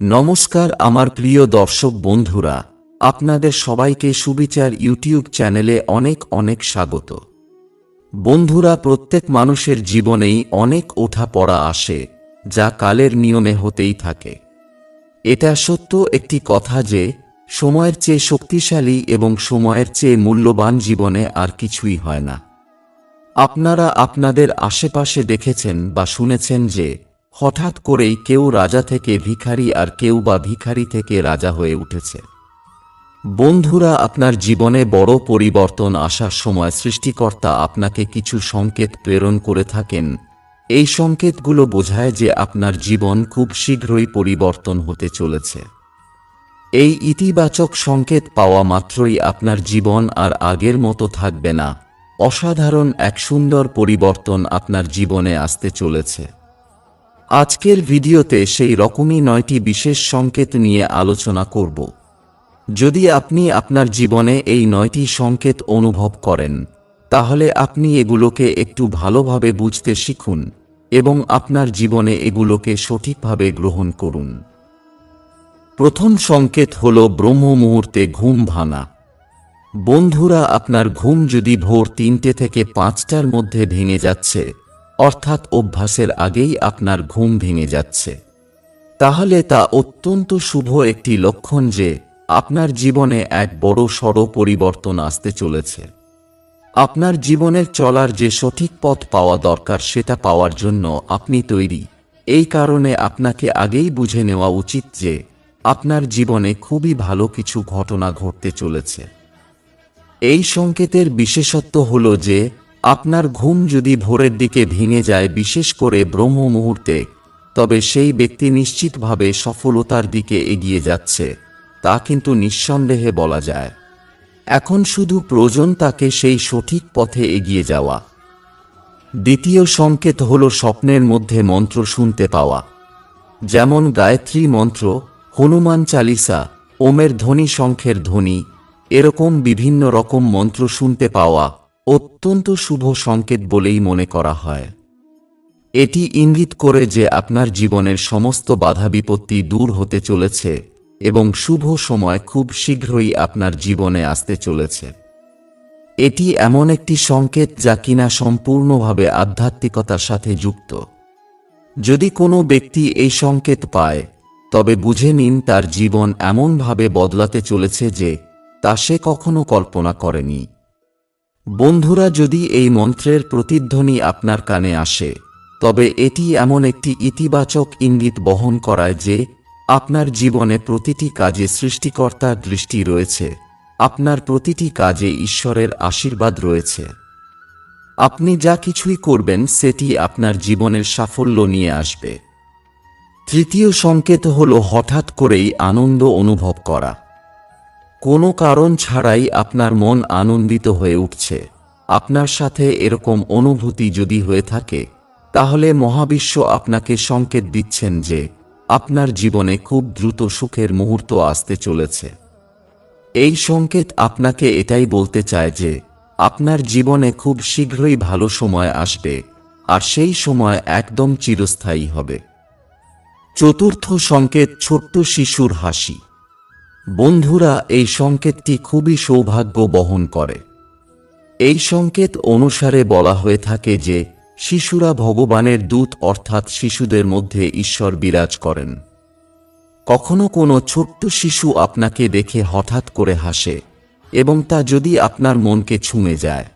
নমস্কার আমার প্রিয় দর্শক বন্ধুরা, আপনাদের সবাইকে সুবিচার ইউটিউব চ্যানেলে অনেক অনেক স্বাগত। বন্ধুরা, প্রত্যেক মানুষের জীবনেই অনেক ওঠা পড়া আসে, যা কালের নিয়মে হতেই থাকে। এটা সত্য একটি কথা যে, সময়ের চেয়ে শক্তিশালী এবং সময়ের চেয়ে মূল্যবান জীবনে আর কিছুই হয় না। আপনারা আপনাদের আশেপাশে দেখেছেন বা শুনেছেন যে হঠাৎ করেই কেউ রাজা থেকে ভিখারি আর কেউ বা ভিখারি থেকে রাজা হয়ে উঠেছে। বন্ধুরা, আপনার জীবনে বড় পরিবর্তন আসার সময় সৃষ্টিকর্তা আপনাকে কিছু সংকেত প্রেরণ করে থাকেন। এই সংকেতগুলো বোঝায় যে আপনার জীবন খুব শীঘ্রই পরিবর্তন হতে চলেছে। এই ইতিবাচক সংকেত পাওয়া মাত্রই আপনার জীবন আর আগের মতো থাকবে না। অসাধারণ এক সুন্দর পরিবর্তন আপনার জীবনে আসতে চলেছে। আজকের ভিডিওতে সেই রকমই নয়টি বিশেষ সংকেত নিয়ে আলোচনা করব। যদি আপনি আপনার জীবনে এই নয়টি সংকেত অনুভব করেন, তাহলে আপনি এগুলোকে একটু ভালোভাবে বুঝতে শিখুন এবং আপনার জীবনে এগুলোকে সঠিকভাবে গ্রহণ করুন। প্রথম সংকেত হল ব্রহ্ম মুহূর্তে ঘুম ভাঙা। বন্ধুরা, আপনার ঘুম যদি ভোর তিনটে থেকে পাঁচটার মধ্যে ভেঙে যাচ্ছে অর্থাৎ অভ্যাসের আগেই আপনার ঘুম ভেঙে যাচ্ছে। তাহলে তা অত্যন্ত শুভ একটি লক্ষণ যে আপনার জীবনে এক বড় সড় পরিবর্তন আসতে চলেছে। আপনার জীবনের চলার যে সঠিক পথ পাওয়া দরকার সেটা পাওয়ার জন্য আপনি তৈরি। এই কারণে আপনাকে আগেই বুঝে নেওয়া উচিত যে আপনার জীবনে খুবই ভালো কিছু ঘটনা ঘটতে চলেছে। এই সংকেতের বিশেষত্ব হল যে আপনার ঘুম যদি ভোরের দিকে ভেঙে যায় বিশেষ করে ব্রহ্ম মুহূর্তে, তবে সেই ব্যক্তি নিশ্চিতভাবে সফলতার দিকে এগিয়ে যাচ্ছে, তা কিন্তু নিঃসন্দেহে বলা যায়। এখন শুধু প্রয়োজন তাকে সেই সঠিক পথে এগিয়ে যাওয়া। দ্বিতীয় সংকেত হল স্বপ্নের মধ্যে মন্ত্র শুনতে পাওয়া। যেমন গায়ত্রী মন্ত্র, হনুমান চালিসা, ওমের ধ্বনি শঙ্খের ধ্বনি, এরকম বিভিন্ন রকম মন্ত্র শুনতে পাওয়া। অত্যন্ত শুভ সংকেত বলেই মনে করা হয়। এটি ইঙ্গিত করে যে আপনার জীবনের সমস্ত বাধা বিপত্তি দূর হতে চলেছে এবং শুভ সময় খুব শীঘ্রই আপনার জীবনে আসতে চলেছে। এটি এমন একটি সংকেত যা কিনা সম্পূর্ণভাবে আধ্যাত্মিকতার সাথে যুক্ত। যদি কোনো ব্যক্তি এই সংকেত পায়, তবে বুঝে নিন তার জীবন এমনভাবে বদলাতে চলেছে যে তা সে কখনো কল্পনা করেনি। বন্ধুরা, যদি এই মন্ত্রের প্রতিধ্বনি আপনার কানে আসে, তবে এটি এমন একটি ইতিবাচক ইঙ্গিত বহন করায় যে আপনার জীবনে প্রতিটি কাজে সৃষ্টিকর্তার দৃষ্টি রয়েছে, আপনার প্রতিটি কাজে ঈশ্বরের আশীর্বাদ রয়েছে। আপনি যা কিছুই করবেন, সেটি আপনার জীবনের সাফল্য নিয়ে আসবে। তৃতীয় সংকেত হল হঠাৎ করেই আনন্দ অনুভব করা। কোনো কারণ ছাড়াই আপনার মন আনন্দিত হয়ে উঠছে। আপনার সাথে এরকম অনুভূতি যদি হয়ে থাকে, তাহলে মহাবিশ্ব আপনাকে সংকেত দিচ্ছেন যে আপনার জীবনে খুব দ্রুত সুখের মুহূর্ত আসতে চলেছে। এই সংকেত আপনাকে এটাই বলতে চায় যে আপনার জীবনে খুব শীঘ্রই ভালো সময় আসবে, আর সেই সময় একদম চিরস্থায়ী হবে। চতুর্থ সংকেত, ছোট্ট শিশুর হাসি। বন্ধুরা, এই সংকেতটি খুবই সৌভাগ্য বহন করে। এই সংকেত অনুসারে বলা হয়ে থাকে যে, শিশুরা ভগবানের দূত অর্থাৎ শিশুদের মধ্যে ঈশ্বর বিরাজ করেন। কখনো কোনো ছোট্ট শিশু আপনাকে দেখে হঠাৎ করে হাসে এবং তা যদি আপনার মনকে ছুঁয়ে যায়।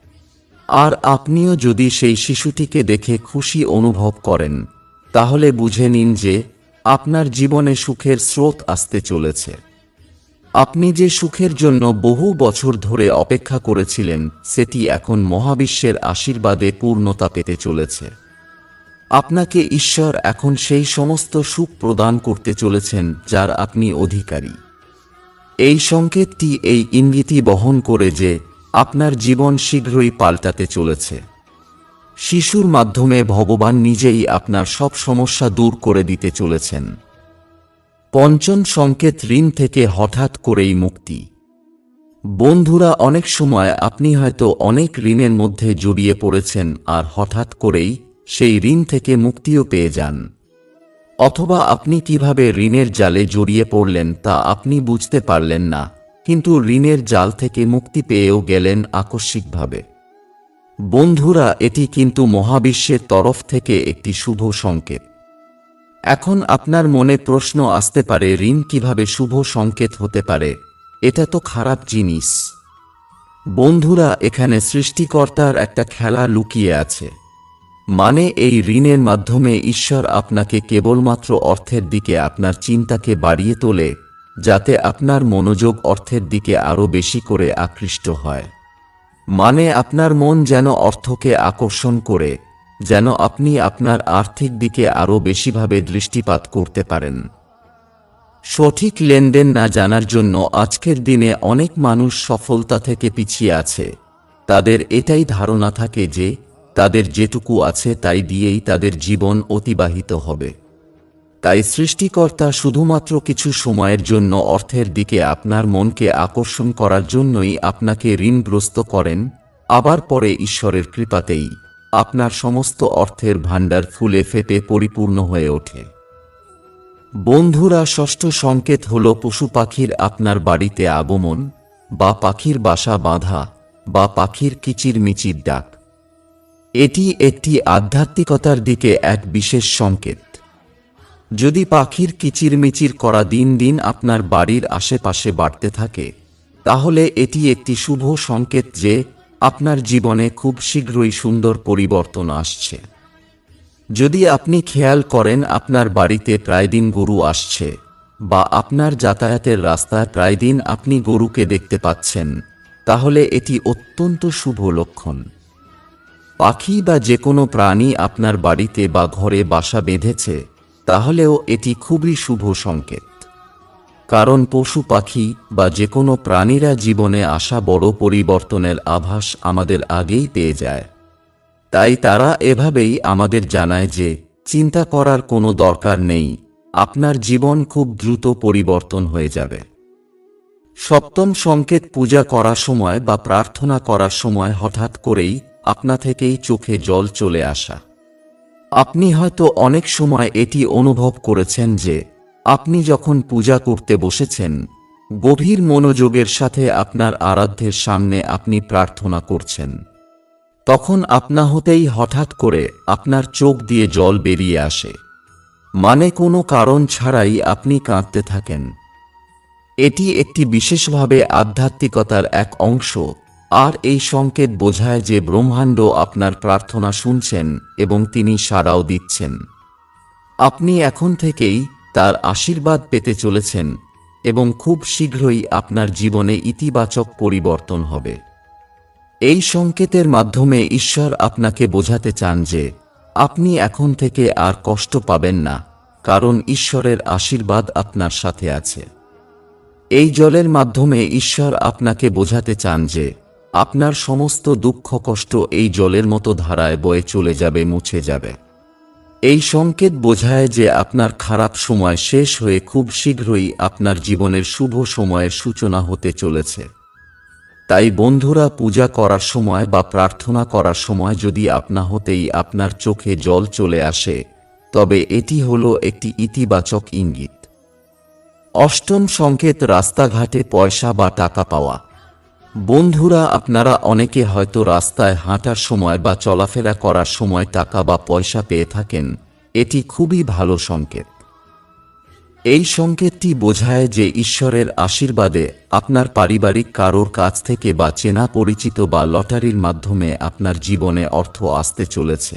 আর আপনিও যদি সেই শিশুটিকে দেখে খুশি অনুভব করেন, তাহলে বুঝে নিন যে, আপনার জীবনে সুখের স্রোত আসতে চলেছে। আপনি যে সুখের জন্য বহু বছর ধরে অপেক্ষা করেছিলেন, সেটি এখন মহাবিশ্বের আশীর্বাদে পূর্ণতা পেতে চলেছে। আপনাকে ঈশ্বর এখন সেই সমস্ত সুখ প্রদান করতে চলেছেন, যার আপনি অধিকারী। এই সংকেতটি এই ইঙ্গিতই বহন করে যে, আপনার জীবন শীঘ্রই পাল্টাতে চলেছে। শিশুর মাধ্যমে ভগবান নিজেই আপনার সব সমস্যা দূর করে দিতে চলেছেন। পঞ্চম সংকেত ঋণ থেকে হঠাৎ করেই মুক্তি। বন্ধুরা, অনেক সময় আপনি হয়তো অনেক ঋণের মধ্যে জড়িয়ে পড়েছেন আর হঠাৎ করেই সেই ঋণ থেকে মুক্তিও পেয়ে যান। অথবা আপনি কীভাবে ঋণের জালে জড়িয়ে পড়লেন তা আপনি বুঝতে পারলেন না, কিন্তু ঋণের জাল থেকে মুক্তি পেয়েও গেলেন আকস্মিকভাবে। বন্ধুরা, এটি কিন্তু মহাবিশ্বের তরফ থেকে একটি শুভ সংকেত। এখন আপনার মনে প্রশ্ন আসতে পারে, ঋণ কীভাবে শুভ সংকেত হতে পারে? এটা তো খারাপ জিনিস। বন্ধুরা, এখানে সৃষ্টিকর্তার একটা খেলা লুকিয়ে আছে। মানে এই ঋণের মাধ্যমে ঈশ্বর আপনাকে কেবলমাত্র অর্থের দিকে আপনার চিন্তাকে বাড়িয়ে তোলে, যাতে আপনার মনোযোগ অর্থের দিকে আরও বেশি করে আকৃষ্ট হয়। মানে আপনার মন যেন অর্থকে আকর্ষণ করে যেন আপনি আপনার আর্থিক দিকে আরও বেশিভাবে দৃষ্টিপাত করতে পারেন। সঠিক লেনদেন না জানার জন্য আজকের দিনে অনেক মানুষ সফলতা থেকে পিছিয়ে আছে। তাদের এটাই ধারণা থাকে যে, তাদের যেটুকু আছে তাই দিয়েই তাদের জীবন অতিবাহিত হবে। তাই সৃষ্টিকর্তা শুধুমাত্র কিছু সময়ের জন্য অর্থের দিকে আপনার মনকে আকর্ষণ করার জন্যই আপনাকে ঋণগ্রস্ত করেন, আবার পরে ঈশ্বরের কৃপাতেই। আপনার সমস্ত অর্থের ভাণ্ডার ফুলে ফেটে পরিপূর্ণ হয়ে ওঠে। বন্ধুরা, ষষ্ঠ সংকেত হল পশু পাখির আপনার বাড়িতে আগমন, বা পাখির বাসা বাঁধা, বা পাখির কিচির মিচির ডাক। এটি একটি আধ্যাত্মিকতার দিকে এক বিশেষ সংকেত। যদি পাখির কিচিরমিচির করা দিন দিন আপনার বাড়ির আশেপাশে বাড়তে থাকে, তাহলে এটি একটি শুভ সংকেত যে আপনার জীবনে খুব শীঘ্রই সুন্দর পরিবর্তন আসছে। যদি আপনি খেয়াল করেন, আপনার বাড়িতে প্রায় দিন গরু আসছে বা আপনার যাতায়াতের রাস্তায় প্রায় দিন আপনি গরুকে দেখতে পাচ্ছেন, তাহলে এটি অত্যন্ত শুভ লক্ষণ। পাখি বা যে কোনো প্রাণী আপনার বাড়িতে বা ঘরে বাসা বেঁধেছে, তাহলেও এটি খুবই শুভ সংকেত। কারণ পশু পাখি বা যে কোনো প্রাণীরা জীবনে আসা বড় পরিবর্তনের আভাস আমাদের আগেই পেয়ে যায়। তাই তারা এভাবেই আমাদের জানায় যে, চিন্তা করার কোনো দরকার নেই, আপনার জীবন খুব দ্রুত পরিবর্তন হয়ে যাবে। সপ্তম সংকেত পূজা করার সময় বা প্রার্থনা করার সময় হঠাৎ করেই আপনা থেকেই চোখে জল চলে আসা। আপনি হয়তো অনেক সময় এটি অনুভব করেছেন যে আপনি যখন পূজা করতে বসেছেন, গভীর মনোযোগের সাথে আপনার আরাধ্যের সামনে আপনি প্রার্থনা করছেন। তখন আপনা হতেই হঠাৎ করে আপনার চোখ দিয়ে জল বেরিয়ে আসে। মানে কোনো কারণ ছাড়াই আপনি কাঁদতে থাকেন। এটি একটি বিশেষভাবে আধ্যাত্মিকতার এক অংশ, আর এই সংকেত বোঝায় যে ব্রহ্মাণ্ড আপনার প্রার্থনা শুনছেন এবং তিনি সাড়াও দিচ্ছেন। আপনি এখন থেকেই তার আশীর্বাদ পেতে চলেছেন এবং খুব শীঘ্রই আপনার জীবনে ইতিবাচক পরিবর্তন হবে। এই সংকেতের মাধ্যমে ঈশ্বর আপনাকে বোঝাতে চান যে আপনি এখন থেকে আর কষ্ট পাবেন না, কারণ ঈশ্বরের আশীর্বাদ আপনার সাথে আছে। এই জলের মাধ্যমে ঈশ্বর আপনাকে বোঝাতে চান যে আপনার সমস্ত দুঃখ কষ্ট এই জলের মতো ধারায় বয়ে চলে যাবে, মুছে যাবে। এই সংকেত বোঝায় যে আপনার খারাপ সময় শেষ হয়ে খুব শীঘ্রই আপনার জীবনের শুভ সময়ের সূচনা হতে চলেছে। তাই বন্ধুরা, পূজা করার সময় বা প্রার্থনা করার সময় যদি আপনা হতেই আপনার চোখে জল চলে আসে, তবে এটি হল একটি ইতিবাচক ইঙ্গিত। অষ্টম সংকেত, রাস্তাঘাটে পয়সা বা টাকা পাওয়া। বন্ধুরা, আপনারা অনেকে হয়তো রাস্তায় হাঁটার সময় বা চলাফেরা করার সময় টাকা বা পয়সা পেয়ে থাকেন। এটি খুবই ভালো সংকেত। এই সংকেতটি বোঝায় যে ঈশ্বরের আশীর্বাদে আপনার পারিবারিক কারোর কাছ থেকে বা চেনা পরিচিত বা লটারির মাধ্যমে আপনার জীবনে অর্থ আসতে চলেছে।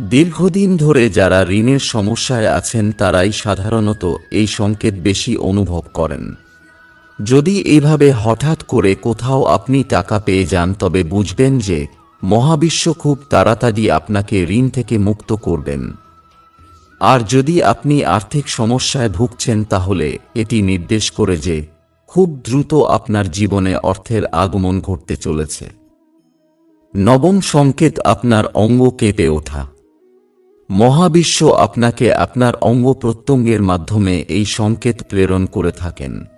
দীর্ঘদিন ধরে যারা ঋণের সমস্যায় আছেন, তারাই সাধারণত এই সংকেত বেশি অনুভব করেন। যদি এইভাবে হঠাৎ করে কোথাও আপনি টাকা পেয়ে যান, তবে বুঝবেন যে মহাবিশ্ব খুব তাড়াতাড়ি আপনাকে ঋণ থেকে মুক্ত করবেন। আর যদি আপনি আর্থিক সমস্যায় ভুগছেন, তাহলে এটি নির্দেশ করে যে খুব দ্রুত আপনার জীবনে অর্থের আগমন ঘটতে চলেছে। নবম সংকেত আপনার অঙ্গ কেঁপে ওঠা। মহাবিশ্ব আপনাকে আপনার অঙ্গ প্রত্যঙ্গের মাধ্যমে এই সংকেত প্রেরণ করে থাকেন।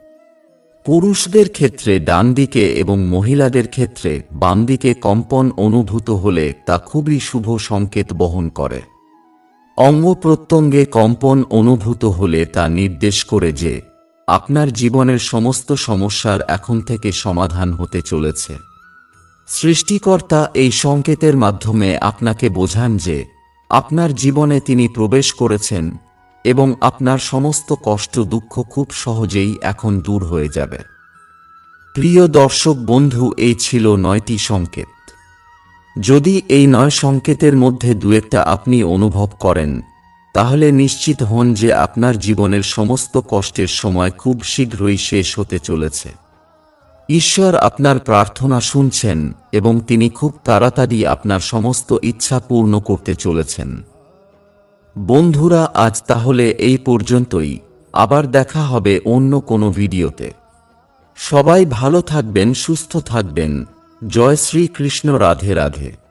পুরুষদের ক্ষেত্রে ডান দিকে এবং মহিলাদের ক্ষেত্রে বাম দিকে কম্পন অনুভূত হলে তা খুবই শুভ সংকেত বহন করে। অঙ্গ প্রত্যঙ্গে কম্পন অনুভূত হলে তা নির্দেশ করে যে, আপনার জীবনের সমস্ত সমস্যার এখন থেকে সমাধান হতে চলেছে। সৃষ্টিকর্তা এই সংকেতের মাধ্যমে আপনাকে বোঝান যে, আপনার জীবনে তিনি প্রবেশ করেছেন এবং আপনার সমস্ত কষ্ট, দুঃখ খুব সহজেই এখন দূর হয়ে যাবে। প্রিয় দর্শক বন্ধু, এই ছিল নয়টি সংকেত। যদি এই নয় সংকেতের মধ্যে দু একটা আপনি অনুভব করেন, তাহলে নিশ্চিত হন যে আপনার জীবনের সমস্ত কষ্টের সময় খুব শীঘ্রই শেষ হতে চলেছে। ঈশ্বর আপনার প্রার্থনা শুনছেন এবং তিনি খুব তাড়াতাড়ি আপনার সমস্ত ইচ্ছা পূর্ণ করতে চলেছেন। বন্ধুরা, আজ তাহলে এই পর্যন্তই। আবার দেখা হবে অন্য কোনো ভিডিওতে। সবাই ভালো থাকবেন, সুস্থ থাকবেন। জয় শ্রীকৃষ্ণ, রাধে রাধে।